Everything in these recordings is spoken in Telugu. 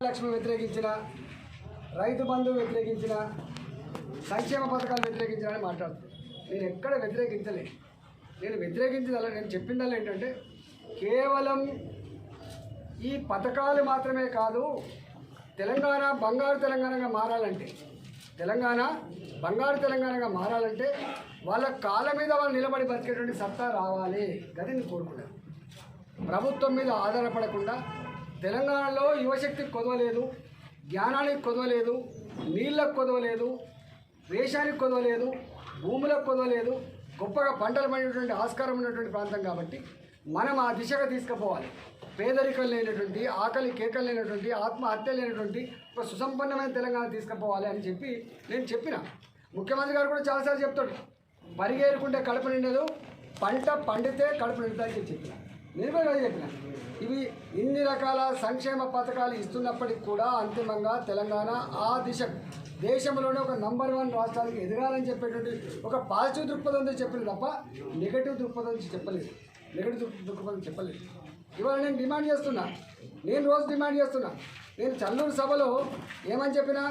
లక్ష్మి వ్యతిరేకించిన రైతు బంధువు వ్యతిరేకించిన సంక్షేమ పథకాలు వ్యతిరేకించిన మాట్లాడుతున్నాను నేను ఎక్కడ వ్యతిరేకించలేదు నేను వ్యతిరేకించదల్లా నేను చెప్పిందల్లా ఏంటంటే కేవలం ఈ పథకాలు మాత్రమే కాదు తెలంగాణ బంగారు తెలంగాణగా మారాలంటే తెలంగాణ బంగారు తెలంగాణగా మారాలంటే వాళ్ళ కాళ్ళ మీద వాళ్ళు నిలబడి బతికేటువంటి సత్తా రావాలి అది నేను కోరుకున్నాను. ప్రభుత్వం మీద ఆధారపడకుండా తెలంగాణలో యువశక్తికి కొదవలేదు జ్ఞానానికి కొదవలేదు నీళ్ళకు కొదవలేదు వేషానికి కొదవలేదు భూములకు కొదవలేదు గొప్పగా పంటలు పండేటువంటి ఆస్కారం ఉన్నటువంటి ప్రాంతం కాబట్టి మనం ఆ దిశగా తీసుకుపోవాలి. పేదరికం లేనటువంటి ఆకలి కేకలు లేనటువంటి ఆత్మహత్య లేనటువంటి ఒక సుసంపన్నమైన తెలంగాణ తీసుకుపోవాలి అని చెప్పి నేను చెప్పిన. ముఖ్యమంత్రి గారు కూడా చాలాసార్లు చెప్తాడు పరిగేరుకుంటే కడుపు నిండదు పంట పండితే కడుపు నిండుతుందని చెప్పి చెప్పిన. నేను కూడా చెప్పిన. ఇవి ఇన్ని రకాల సంక్షేమ పథకాలు ఇస్తున్నప్పటికీ కూడా అంతిమంగా తెలంగాణ ఆ దిశ దేశంలోనే ఒక నంబర్ వన్ రాష్ట్రానికి ఎదగాలని చెప్పేటువంటి ఒక పాజిటివ్ దృక్పథంతో చెప్పింది తప్ప నెగటివ్ దృక్పథం చెప్పలేదు. నెగటివ్ దృక్పథం చెప్పలేదు. ఇవాళ నేను డిమాండ్ చేస్తున్నా. నేను రోజు డిమాండ్ చేస్తున్నా. నేను చల్లూరు సభలో ఏమని చెప్పినా?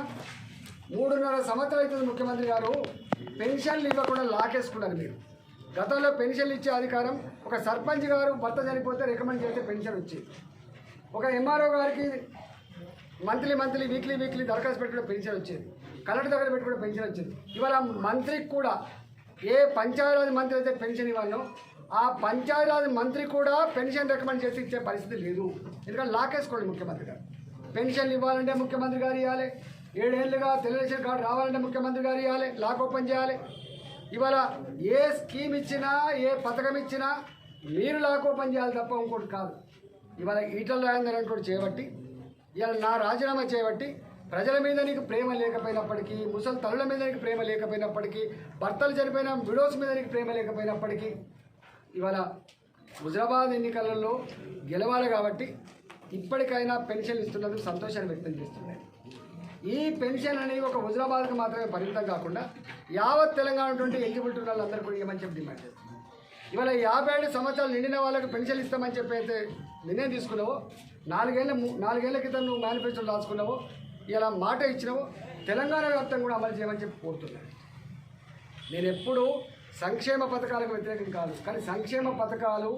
మూడున్నర సంవత్సరాలు అవుతుంది ముఖ్యమంత్రి గారు. పెన్షన్లు ఇవ్వకుండా లాకేసుకున్నారు మీరు. గతంలో పెన్షన్లు ఇచ్చే అధికారం ఒక సర్పంచ్ గారు భర్త చనిపోతే రికమెండ్ చేస్తే పెన్షన్ వచ్చేది. ఒక ఎంఆర్ఓ గారికి మంత్లీ మంత్లీ వీక్లీ వీక్లీ దరఖాస్తు పెట్టుకునే పెన్షన్ వచ్చేది. కలెక్టర్ దగ్గర పెట్టుకునే పెన్షన్ వచ్చేది. ఇవాళ మంత్రికి కూడా ఏ పంచాయతీరాజ్ మంత్రి అయితే పెన్షన్ ఇవ్వాలో ఆ పంచాయతీరాజ్ మంత్రి కూడా పెన్షన్ రికమెండ్ చేసి ఇచ్చే పరిస్థితి లేదు. ఎందుకంటే లాకేసుకోండి ముఖ్యమంత్రి గారు. పెన్షన్లు ఇవ్వాలంటే ముఖ్యమంత్రి గారు ఇవ్వాలి. ఏడేళ్ళుగా తెలుగుదేశం కార్డు రావాలంటే ముఖ్యమంత్రి గారు ఇవ్వాలి. లాక్ ఓపెన్ చేయాలి. ఇవాళ ఏ స్కీమ్ ఇచ్చినా ఏ పథకం ఇచ్చినా మీరు లాక్ ఓపెన్ చేయాలి తప్ప ఇంకోటి కాదు. ఇవాళ ఈటల రాజేందర్ అంటూ చేయబట్టి ఇవాళ నా రాజీనామా చేయబట్టి ప్రజల మీద నీకు ప్రేమ లేకపోయినప్పటికీ ముసలి తల్లుల మీద నీకు ప్రేమ లేకపోయినప్పటికీ భర్తలు చనిపోయిన విడోస్ మీద నీకు ప్రేమ లేకపోయినప్పటికీ ఇవాళ హుజరాబాద్ ఎన్నికలలో గెలవాలి కాబట్టి ఇప్పటికైనా పెన్షన్ ఇస్తున్నందుకు సంతోషాన్ని వ్యక్తం చేస్తున్నాయి. ఈ పెన్షన్ అనేది ఒక హుజరాబాద్కు మాత్రమే పరిమితం కాకుండా యావత్ తెలంగాణ నుండి ఎలిజిబిలిటీ ఉన్న వాళ్ళందరూ కూడా ఇవ్వమని చెప్పి డిమాండ్ చేస్తున్నారు? ఇవాళ యాభై ఏడు సంవత్సరాలు నిండిన వాళ్ళకి పెన్షన్ ఇస్తామని చెప్పి అయితే నిర్ణయం తీసుకున్నావు నాలుగేళ్ళ నాలుగేళ్ళ క్రితం నువ్వు మేనిఫెస్టో రాసుకున్నావు ఇలా మాట ఇచ్చినావు తెలంగాణ వ్యాప్తంగా కూడా అమలు చేయమని చెప్పి కోరుతున్నాను నేను ఎప్పుడు సంక్షేమ పథకాలకు వ్యతిరేకం కాదు కానీ సంక్షేమ పథకాలు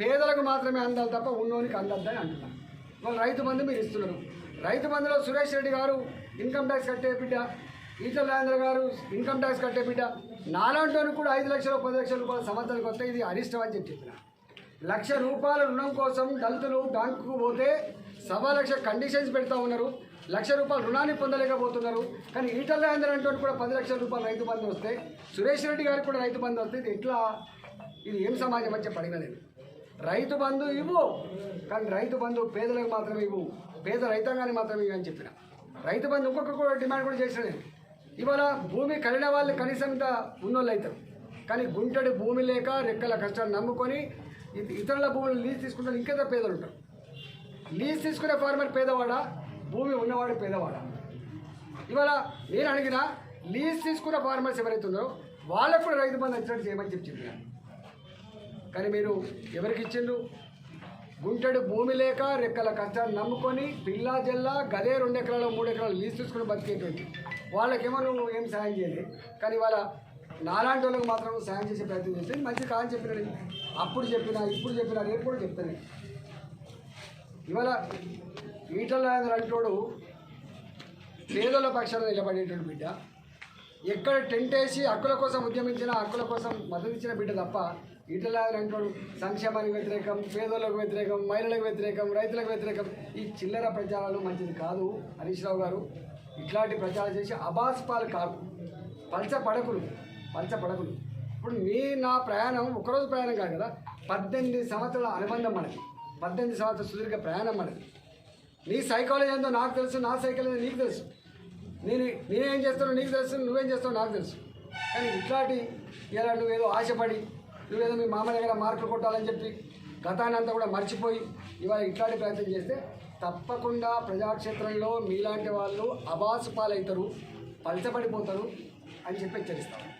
పేదలకు మాత్రమే అందాలి తప్ప ఉన్నోనికి అందద్దని అంటున్నాను వాళ్ళు రైతు బంధు మీరు ఇస్తున్నారు. రైతు బంధులో సురేష్ రెడ్డి గారు ఇన్కమ్ ట్యాక్స్ కట్టే బిడ్డ ఈటల రాజేంద్ర గారు ఇన్కమ్ ట్యాక్స్ కట్టే బిడ్డ. నాలాంటి కూడా ఐదు లక్షలు పది లక్షల రూపాయల సంవత్సరానికి వస్తే ఇది అరిష్టం అని చెప్పి చెప్పిన. లక్ష రూపాయల రుణం కోసం దళితులు బ్యాంకుకు పోతే సవా లక్ష కండిషన్స్ పెడతా ఉన్నారు. లక్ష రూపాయల రుణాన్ని పొందలేకపోతున్నారు. కానీ ఈటల రాజేంద్ర అంటే కూడా పది లక్షల రూపాయలు రైతు బంధు వస్తే సురేష్ రెడ్డి గారికి కూడా రైతు బంధు వస్తే ఇది ఎట్లా? ఇది ఏం సమాజం అని చెప్పి అడిగిన నేను. రైతు బంధు ఇవ్వు కానీ రైతు బంధు పేదలకు మాత్రమే ఇవ్వు. పేద రైతాంగానికి మాత్రమే ఇవ్వు అని చెప్పిన. రైతు బంధు ఇంకొక కూడా డిమాండ్ కూడా చేసిన నేను. ఇవాళ భూమి కలిగిన వాళ్ళు కనీసం ఇంత ఉన్నోళ్ళు అవుతారు. కానీ గుంటడి భూమి లేక రెక్కల కష్టాన్ని నమ్ముకొని ఇతరుల భూములు లీజ్ తీసుకుంటారు. ఇంకెంత పేదలు ఉంటారు? లీజ్ తీసుకునే ఫార్మర్ పేదవాడా? భూమి ఉన్నవాడు పేదవాడా? ఇవాళ నేను అడిగిన లీజ్ తీసుకున్న ఫార్మర్స్ ఎవరైతే ఉన్నారో వాళ్ళకు కూడా రైతు బంధు వచ్చినట్టు చేయమని చెప్పి కానీ మీరు ఎవరికి ఇచ్చిండు గుంటెడు భూమి లేక రెక్కల కష్టాన్ని నమ్ముకొని పిల్లా జల్లా గదే రెండు ఎకరాలు మూడు ఎకరాలు లీజ్ తీసుకుని బతికేటువంటి వాళ్ళకేమో నువ్వు ఏం సాయం చేయలేదు. కానీ వాళ్ళ నాలాంటి వాళ్ళకి మాత్రం నువ్వు సాయం చేసే ప్రయత్నం చేస్తే మంచి కాదని చెప్పినాడు అప్పుడు చెప్పినా ఇప్పుడు చెప్పినా రేపు కూడా చెప్తాను ఇవాళ ఈటల రాజేంద్ర అంటోడు పేదల పక్షాన నిలబడేటువంటి బిడ్డ. ఎక్కడ టెంట్ వేసి హక్కుల కోసం ఉద్యమించిన హక్కుల కోసం మద్దతు ఇచ్చిన బిడ్డ తప్ప ఈటల సంక్షేమానికి వ్యతిరేకం పేదలకు వ్యతిరేకం మహిళలకు వ్యతిరేకం రైతులకు వ్యతిరేకం. ఈ చిల్లర ప్రచారాలు మంచిది కాదు హరీష్ రావు గారు. ఇట్లాంటి ప్రచారం చేసి అబాస్పాలు కాదు పల్చ పడకులు పల్చ పడకులు. ఇప్పుడు మీ నా ప్రయాణం ఒకరోజు ప్రయాణం కాదు కదా? పద్దెనిమిది సంవత్సరాల అనుబంధం మనకి పద్దెనిమిది సంవత్సరాల సుదీర్ఘ ప్రయాణం మనది. నీ సైకాలజీ ఏందో నాకు తెలుసు నా సైకాలజీ నీకు తెలుసు. నేను నేనేం చేస్తానో నీకు తెలుసు నువ్వేం చేస్తావు నాకు తెలుసు. కానీ ఇట్లాంటి ఇలా నువ్వేదో ఆశపడి నువ్వేదో మీ మామ దగ్గర మార్కులు కొట్టాలని చెప్పి గతాన్ని అంతా కూడా మర్చిపోయి ఇవాళ ఇట్లాంటి ప్రయత్నం చేస్తే తప్పకుండా ప్రజాక్షేత్రంలో మీలాంటి వాళ్ళు అబాసు పాలవుతారు పలచబడిపోతారు అని చెప్పి హెచ్చరిస్తాను